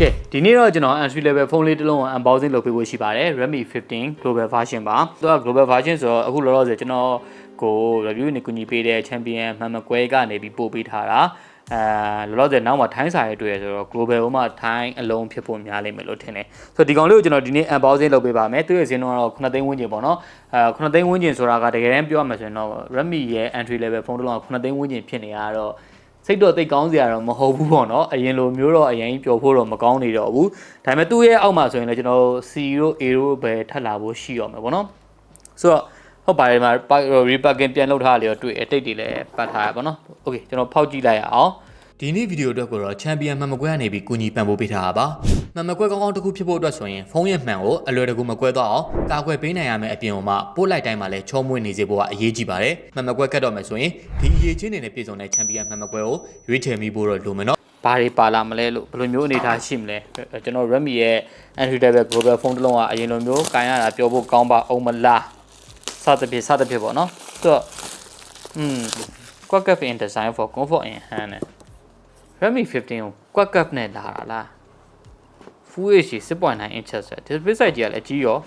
ကဲဒီနေ့တော့ကျွန်တော် entry level ဖုန်းလေးတစ်လုံးကို unboxing လုပ်ပေးဖို့ရှိပါတယ် Redmi 15 global version ပါသူက global version ဆိုတော့အခုလောလောဆယ်ကျွန်တော်ကို review နဲ့ကူညီပေးတဲ့ champion မှန်မကွဲကနေပြီးပို့ပေးထားတာအဲလောလောဆယ်နောက်မှာထိုင်းစာရဲ့တွေ့ရဆိုတော့ global ဟိုမှာထိုင်းအလုံးဖြစ်ဖို့များလိမ့်မယ်လို့ထင်တယ်ဆိုတော့ဒီကောင်လေးကိုကျွန်တော်ဒီနေ့ unboxing လုပ်ပေးပါမယ်သူရဲ့ဈေးနှုန်းကတော့9သိန်းဝန်းကျင်ပေါ့နော်အဲ9သိန်းဝန်းကျင်ဆိုတာကတကယ်တမ်းပြောရမှာဆိုရင်တော့ Redmi ရဲ့ entry level ဖုန်းတစ်လုံးက9သိန်းဝန်းကျင်ဖြစ်နေရတော့ စိတ်တော့သိကောင်းစရာတော့မဟုတ်ဘူးပေါ့နော်အရင်လိုမျိုးတော့အရင်ပျော်ဖို့တော့မကောင်းနေတော့ဘူးဒါပေမဲ့သူ့ရဲ့အောက်မှာဆိုရင်လည်းကျွန်တော် C တို့ A တို့ပဲထပ်လာဖို့ရှိရောမှာပေါ့နော်ဆိုတော့ဟုတ်ပါတယ်မှာ Republican ပြန်လောက်ထားလေတော့တွေ့အတိတ်တွေလည်းပတ်ထားရပါတော့ Okay ကျွန်တော်ဖောက်ကြည့်လိုက်ရအောင် ဒီနေ့ဗီဒီယိုအတွက်ကိုတော့ချန်ပီယံမှန်မကွဲကနေပြီးကူညီပံ့ပိုးပေးထားတာပါမှန်မကွဲကောင်းကောင်းတစ်ခုဖြစ်ဖို့အတွက်ဆိုရင်ဖုန်းရဲ့မှန်ကိုအလွယ်တကူမကွဲတော့အောင်ကာကွယ်ပေးနိုင်ရမယ့်အပြင်မှာပို့လိုက်တိုင်းမှာလည်းချောမွေ့နေစေဖို့ကအရေးကြီးပါတယ်မှန်မကွဲကတ်တော့မယ်ဆိုရင်ဒီအရေးချင်းတွေနဲ့ပြည်စုံတဲ့ချန်ပီယံမှန်မကွဲကိုရွေးချယ်မိဖို့တော့လိုမယ်နော်ဘာတွေပါလာမလဲလို့ဘယ်လိုမျိုးအနေထားရှိမလဲကျွန်တော် Redmi ရဲ့ entry level global phone တစ်လုံးကအရင်လိုမျိုးကင်ရတာပြောဖို့ကောင်းပါအောင်မလားစသဖြင့်စသဖြင့်ပေါ့နော်ဆိုတော့ Hmm, Qualcomm in design for comfort in hand နဲ့ Redmi 15ကို Qualcomm နဲ့လာတာလား Full HD 6.9 inches ဆို display size ကြီးကလည်းကြီးရော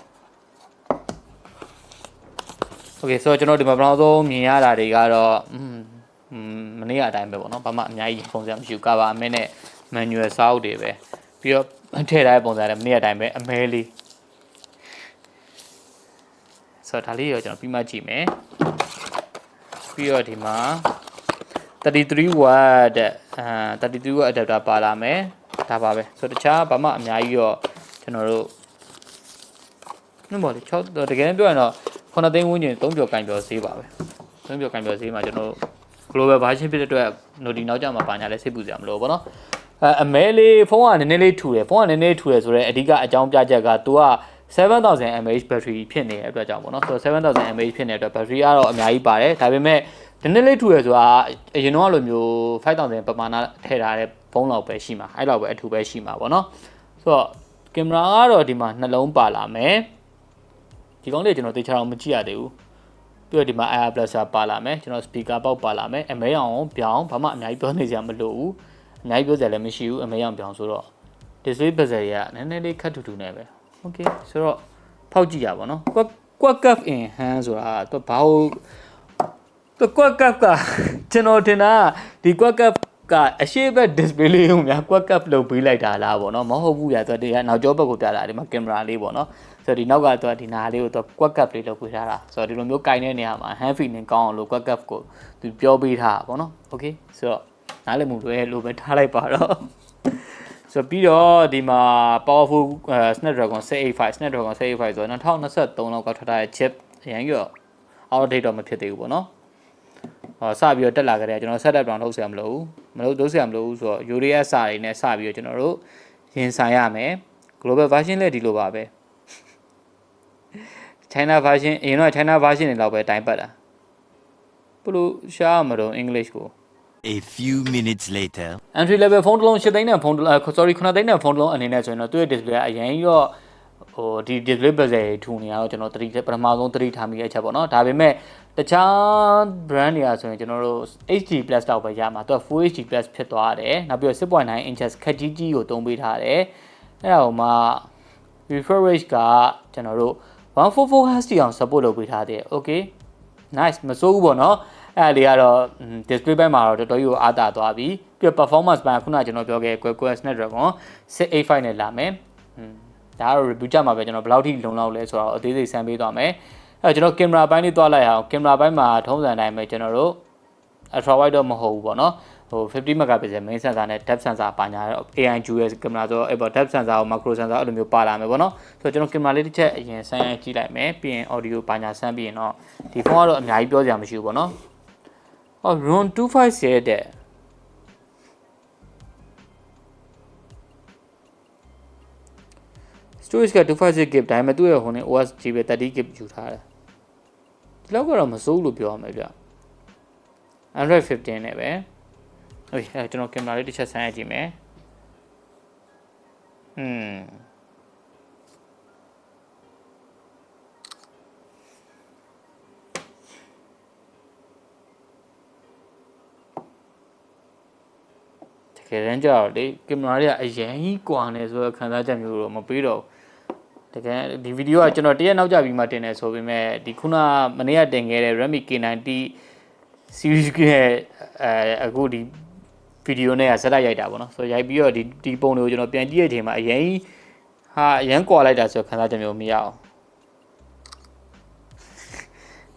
Okay ဆိုတော့ကျွန်တော်ဒီမှာပထမဆုံးမြင်ရတာတွေကတော့อืมမနေ့ကအတိုင်းပဲပေါ့နော်ဘာမှအများကြီးပုံစံမရှိဘူးကပါအမဲနဲ့ manual စာအုပ်တွေပဲပြီးတော့ထည့်ထားတဲ့ပုံစံလည်းမနေ့ကအတိုင်းပဲအမဲလေးဆိုတော့ဒါလေးရောကျွန်တော်ပြီးမှကြည့်မယ်ပြီးတော့ဒီမှာ 33 watt တဲ့အာ33 watt adapter ပါလာမယ်ဒါပါပဲဆိုတော့တခြားဘာမှအများကြီးရောကျွန်တော်တို့နှမော်လေ6တကယ်ပြောရင်တော့9သိန်းဝန်းကျင်3ကျော်ကင်ကျော်ဈေးပါပဲ3ကျော်ကင်ကျော်ဈေးမှာကျွန်တော်တို့ global version ဖြစ်တဲ့အတွက် noti နောက်ကျမှာပါညာလဲစိတ်ပူစရာမလိုဘူးပေါ့နော်အဲအမဲလေးဖုန်းကနည်းနည်းလေးထူတယ်ဖုန်းကနည်းနည်းထူတယ်ဆိုတော့အဓိကအကြောင်းပြချက်က तू က 7000 mAh battery ဖြစ်နေတဲ့အတွက်ကြောင့်ပေါ့နော်ဆိုတော့7000 mAh ဖြစ်နေတဲ့အတွက် battery ကတော့အများကြီးပါတယ်ဒါပေမဲ့နည်းနည်းလေးထူရဆိုတာအရင်တော့လိုမျိုး5000ပမာဏထည့်ထားတဲ့ဖုန်းလောက်ပဲရှိမှာအဲ့လောက်ပဲအထူပဲရှိမှာပေါ့နော်ဆိုတော့ကင်မရာကတော့ဒီမှာနှလုံးပါလာမယ်ဒီကောင်းလေးကျွန်တော်တေချာအောင်မကြည့်ရသေးဘူးပြီးတော့ဒီမှာ Air Plus ပါလာမယ်ကျွန်တော် speaker ပေါက်ပါလာမယ်အမဲအောင်ပြောင်းဘာမှအများကြီးပြောနေစရာမလိုဘူးအများကြီးပြောစရာလည်းမရှိဘူးအမဲအောင်ပြောင်းဆိုတော့ display bezel ရနည်းနည်းလေးခက်ထူထူနဲ့ပဲ okay ဆိုတော့ဖောက်ကြည့်ရပါတော့ quad in hand ဆိုတာတော့ဘာလို့တော့ quad cap ကကျွန်တော်ထင်တာဒီ quad cap ကအရှိဘက် display လေးကိုများ quad cap လုပ်ပေးလိုက်တာလားပေါ့နော်မဟုတ်ဘူးဗျာသူကနောက်ကျောဘက်ကိုပြတာဒီမှာကင်မရာလေးပေါ့နော်ဆိုတော့ဒီနောက်ကသူကဒီနာလေးကိုသူ quad cap လေးလုပ်ပေးထားတာဆိုတော့ဒီလိုမျိုးကင်တဲ့နေရာမှာ hand feeling ကောင်းအောင်လို့ quad cap ကိုသူပြောပေးထားတာပေါ့နော် okay ဆိုတော့နားလည်မှုလွယ်လို့ပဲထားလိုက်ပါတော့ ဆိုပြီးတော့ဒီမှာ powerful Snapdragon 685 Snapdragon 685ဆိုတော့2023လောက်ကထွက်ထားတဲ့ chip အရင်က out of date တော့မဖြစ်သေးဘူးပေါ့နော်ဟောစပြီးတော့တက်လာကြတယ်ကျွန်တော် setup တောင်လုပ်ဆရာမလိုဘူးမလုပ်လုပ်ဆရာမလိုဘူးဆိုတော့ Urea စာတွေနဲ့စပြီးတော့ကျွန်တော်တို့ရင်ဆိုင်ရမယ် global version လည်းဒီလိုပါပဲ China version အရင်တော့ China version တွေလောက်ပဲတိုင်းပတ်တာဘလို့ရှားမတော့ English ကို A few minutes later. entry level ဖုန်းတစ်လုံး8သိန်းနဲ့ဖုန်းတစ်လုံး sorry 9သိန်းနဲ့ဖုန်းတစ်လုံးအနေနဲ့ဆိုရင်တော့သူ့ရဲ့ display ကအရင်ရောဟိုဒီ display bezel ထူနေရတော့ကျွန်တော်သတိပထမဆုံးသတိထားမိတဲ့အချက်ပေါ့နော်ဒါပေမဲ့တခြား brand တွေကဆိုရင်ကျွန်တော်တို့ HD plus တော့ပဲရမှာသူက Full HD plus ဖြစ်သွားတယ်နောက်ပြီးတော့6.9 inches ခက်ကြီးကြီးကိုသုံးပေးထားတယ်အဲ့ဒါဟိုမှာ refresh rate ကကျွန်တော်တို့144 Hz အောင် support လုပ်ပေးထားတယ် okay nice မစိုးဘူးပေါ့နော် အဲ့ဒါလေးကတော့ display ဘက်မှာတော့တော်တော်ကြီးကိုအားတာသွားပြီပြီးတော့ performance ဘက်ခုနကကျွန်တော်ပြောခဲ့ Qualcomm Snapdragon 685နဲ့လာမယ်ဒါကတော့ review ကြမှာပဲကျွန်တော်ဘယ်လောက်ထိလုံလောက်လဲဆိုတော့အသေးစိတ်ဆန်းပေးသွားမယ်အဲ့ကျွန်တော်ကင်မရာပိုင်းလေးတွားလိုက်အောင်ကင်မရာပိုင်းမှာထုံးစံတိုင်းပဲကျွန်တော်တို့ ultra wide တော့မဟုတ်ဘူးပေါ့နော်ဟို50 megapixel main sensor နဲ့ depth sensor ပါညာတော့ AI GS ကင်မရာဆိုတော့အဲ့ပေါ် depth sensor ကို macro sensor အဲ့လိုမျိုးပါလာမယ်ပေါ့နော်ဆိုတော့ကျွန်တော်ကင်မရာလေးတစ်ချက်အရင်ဆန်းရကြည့်လိုက်မယ်ပြီးရင် audio ပါညာဆန်းပြီးရင်တော့ဒီဖုန်းကတော့အများကြီးပြောစရာမရှိဘူးပေါ့နော် ဟော run 25ရဲ့တဲ့စတိုရစ်က256 GB ဒါပေမဲ့သူ့ရဲ့ဟိုနေ OS ကြီးပဲ30 GB ယူထားတယ်ဒီလောက်ကတော့မစိုးလို့ပြောရမယ်ဗျ Android 15နဲ့ပဲဟုတ်ကျွန်တော်ကင်မရာလေးတစ်ချက်ဆန်းရကြည့်မယ်อืม တကကယ်တမ်းကျတော့လေကင်မရာတွေကအရင်ကြီးကွာနေဆိုတော့ခံစားချက်မျိုးတော့မပေးတော့ဘူးတကယ်ဒီဗီဒီယိုကကျွန်တော်တရက်နောက်ကျပြီးမှတင်နေဆိုပေမဲ့ဒီခုနမနေ့ကတင်ခဲ့တဲ့ Redmi K90 series ရဲ့အဲအခုဒီဗီဒီယိုနဲ့ကဇက်တိုက်ရိုက်တာပေါ့နော်ဆိုတော့ရိုက်ပြီးတော့ဒီဒီပုံတွေကိုကျွန်တော်ပြန်ကြည့်ရတဲ့အချိန်မှာအရင်ကြီးဟာအရင်ကွာလိုက်တာဆိုတော့ခံစားချက်မျိုးမရအောင်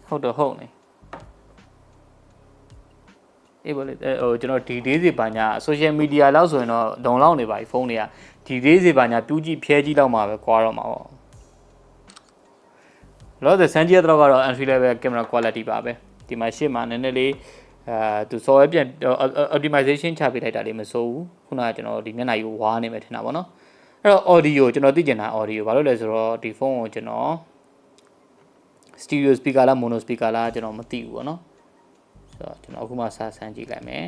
ဟုတ်တော့ဟုတ်နေ အေးဗောလေအဲဟိုကျွန်တော်ဒီဒေးစီပါညာ social media လောက်ဆိုရင်တော့ဒုံလောက်နေပါပြီဖုန်းတွေကဒီဒေးစီပါညာပြူးကြည့်ဖျဲကြည့်လောက်မှာပဲကွာတော့မှာပေါ့လောဆယ်စမ်းကြည့်ရတော့ကတော့ entry level camera quality ပါပဲဒီမှာရှေ့မှာနည်းနည်းလေးအဲသူ software ပြန် optimization ချပေးလိုက်တာလေးမစိုးဘူးခုနကကျွန်တော်ဒီမျက်နှာကြီးကိုဝါနေမယ်ထင်တာပေါ့နော်အဲ့တော့ audio ကျွန်တော်သိကျင်တာ audio ဘာလို့လဲဆိုတော့ဒီဖုန်းကိုကျွန်တော် stereo speaker လား mono speaker လားကျွန်တော်မသိဘူးပေါ့နော် ဆိုတော့ကျွန်တော်အခုမှစဆန်းကြည့်လိုက်မယ်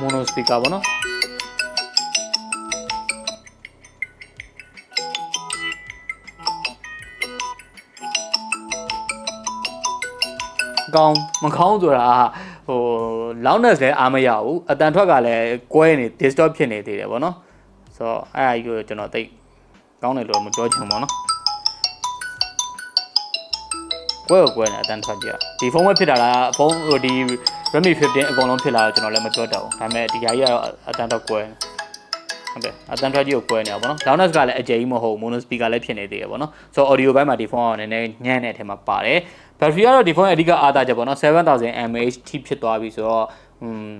mono speaker ပေါ့နော်ကောင်းမကောင်းဆိုတာဟို loudness လည်းအားမရဘူးအတန်ထွက်ကလည်းကွဲနေ distort ဖြစ်နေသေးတယ်ဗောနော်ဆိုတော့အဲ့အကြီးကိုကျွန်တော်သိ ကောင်းတယ်လို့မပြောချင်ဘူးဗောနော်ကွဲကိုကွဲနေအတန်ထွက်ကြဒီဖုန်းပဲဖြစ်တာလားဖုန်းဟိုဒီ Redmi 15အကုန်လုံးဖြစ်လာတော့ကျွန်တော်လည်းမပြောတတ်ဘူးဒါပေမဲ့ဒီဟာကြီးကတော့အတန်တော့ကွဲနေဟုတ်တယ်အတန်ထွက်ကြီးကိုကွဲနေတာဗောနော် loudness ကလည်းအကျယ်ကြီးမဟုတ်ဘူး mono speaker လည်းဖြစ်နေသေးတယ်ဗောနော်ဆိုတော့ audio ဘက်မှာဒီဖုန်းကနည်းနည်းညံ့တဲ့အထက်မှာပါတယ် battery ကတော့ဒီဖုန်းရဲ့အဓိကအားသာချက်ဗောနော်7000 mAh ထိဖြစ်သွားပြီဆိုတော့อืม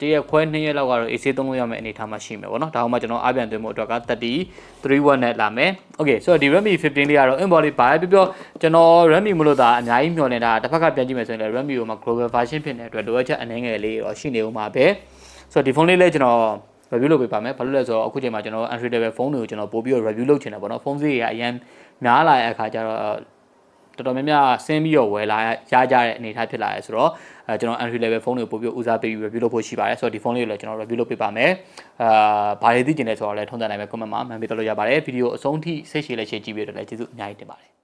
တရက်ခွဲ2ရက်လောက်ကတော့ AC သုံးလို့ရမယ့်အနေအထားမှာရှိမယ်ဗောနော်ဒါမှမကျွန်တော်အပြန်သွင်းမှုအတွက်က33 watt နဲ့လာမယ် okay ဆိုတော့ဒီ Redmi 15လေးကတော့ inbox လေးဘာပဲပြောပြောကျွန်တော် Redmi မလို့တာအများကြီးမျှော်နေတာတစ်ဖက်ကပြန်ကြည့်မယ်ဆိုရင်လည်း Redmi ကိုမှ global version ဖြစ်နေတဲ့အတွက်လိုအပ်ချက်အနည်းငယ်လေးတော့ရှိနေဦးမှာပဲဆိုတော့ဒီဖုန်းလေးလည်းကျွန်တော် review လုပ်ပေးပါမယ်ဘာလို့လဲဆိုတော့အခုချိန်မှာကျွန်တော် entry level ဖုန်းတွေကိုကျွန်တော်ပို့ပြီးတော့ review လုပ်ချင်တယ်ပေါ့နော်ဖုန်းဈေးတွေကအရင်များလာတဲ့အခါကျတော့ တော်တော်များများဆင်းပြီးတော့ဝယ်လာရကြတဲ့အနေအထားဖြစ်လာရဲဆိုတော့အဲကျွန်တော် entry level ဖုန်းတွေကိုပို့ပြီးဦးစားပေးပြီး review လုပ်ဖို့ရှိပါတယ်ဆိုတော့ဒီဖုန်းလေးကိုလည်းကျွန်တော် review လုပ်ပေးပါမယ်အာဘာတွေသိကျင်လဲဆိုတော့လည်းထုံးစံတိုင်းပဲ comment မှာမှန်ပြီးတော့လို့ရပါတယ်ဗီဒီယိုအဆုံးထိစိတ်ရှည်လက်ရှည်ကြည့်ပြီးတော့လည်းကျေးဇူးအများကြီးတင်ပါတယ်